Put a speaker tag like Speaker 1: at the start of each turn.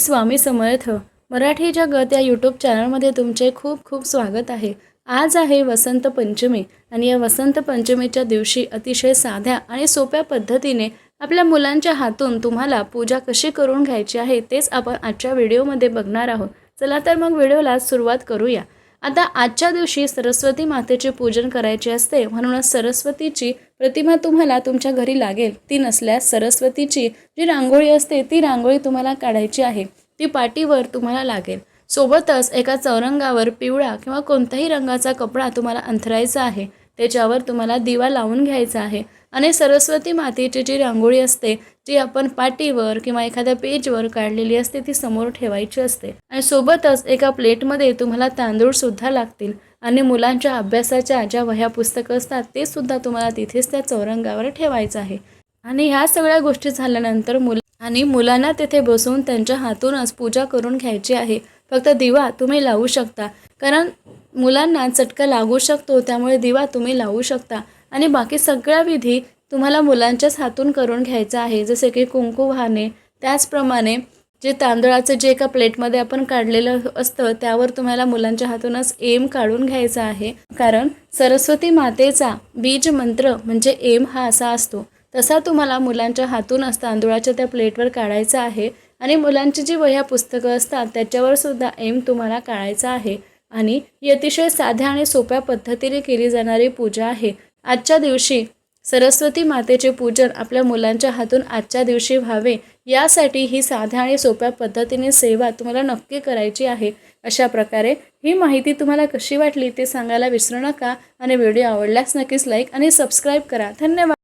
Speaker 1: स्वामी समर्थ मराठी जगत या यूट्यूब चॅनलमध्ये तुमचे खूप खूप स्वागत आहे. आज आहे वसंत पंचमी आणि या वसंत पंचमीच्या दिवशी अतिशय साध्या आणि सोप्या पद्धतीने आपल्या मुलांच्या हातून तुम्हाला पूजा कशी करून घ्यायची आहे तेच आपण आजच्या व्हिडिओमध्ये बघणार आहोत. चला तर मग व्हिडिओला सुरुवात करूया. आता आजच्या दिवशी सरस्वती मातेचे पूजन करायचे असते म्हणूनच सरस्वतीची प्रतिमा तुम्हाला तुमच्या घरी लागेल ती नसल्यास सरस्वतीची जी रांगोळी असते ती रांगोळी तुम्हाला काढायची आहे. ती पाटीवर तुम्हाला लागेल. सोबतच एका चौरंगावर पिवळा किंवा कोणत्याही रंगाचा कपडा तुम्हाला अंथरायचा आहे. त्याच्यावर तुम्हाला दिवा लावून घ्यायचा आहे. आणि सरस्वती मातेची जी रांगोळी असते जी आपण पाटीवर किंवा एखाद्या पेजवर काढलेली असते ती समोर ठेवायची असते. आणि सोबतच एका प्लेटमध्ये तुम्हाला तांदूळ सुद्धा लागतील आणि मुलांच्या अभ्यासाच्या ज्या वह्या पुस्तकं असतात ते सुद्धा तुम्हाला तिथेच त्या चौरंगावर ठेवायचं आहे. आणि ह्या सगळ्या गोष्टी झाल्यानंतर मुल आणि मुलांना तेथे बसवून त्यांच्या हातूनच पूजा करून घ्यायची आहे. फक्त दिवा तुम्ही लावू शकता. कारण मुलांना चटका लागू शकतो त्यामुळे दिवा तुम्ही लावू शकता. आणि बाकी सगळ्या विधी तुम्हाला मुलांच्याच हातून करून घ्यायचा आहे. जसे की कुंकू वाहणे त्याचप्रमाणे जे तांदळाचं जे एका प्लेटमध्ये आपण काढलेलं असतं त्यावर तुम्हाला मुलांच्या हातूनच एम काढून घ्यायचा आहे. कारण सरस्वती मातेचा बीज मंत्र म्हणजे एम हा असा असतो. तसा तुम्हाला मुलांच्या हातूनच तांदुळाच्या त्या प्लेटवर काढायचा आहे आणि मुलांची जी वह्या पुस्तकं असतात त्याच्यावर सुद्धा एम तुम्हाला काढायचा आहे. आणि ही अतिशय साध्या आणि सोप्या पद्धतीने केली जाणारी पूजा आहे. आजच्या दिवशी सरस्वती मातेचे पूजन आपल्या मुलांच्या हातून आजच्या दिवशी व्हावे यासाठी ही साध्या आणि सोप्या पद्धतीने सेवा तुम्हाला नक्की करायची आहे. अशा प्रकारे ही माहिती तुम्हाला कशी वाटली ते सांगायला विसरू नका आणि व्हिडिओ आवडल्यास नक्कीच लाईक आणि सबस्क्राईब करा. धन्यवाद.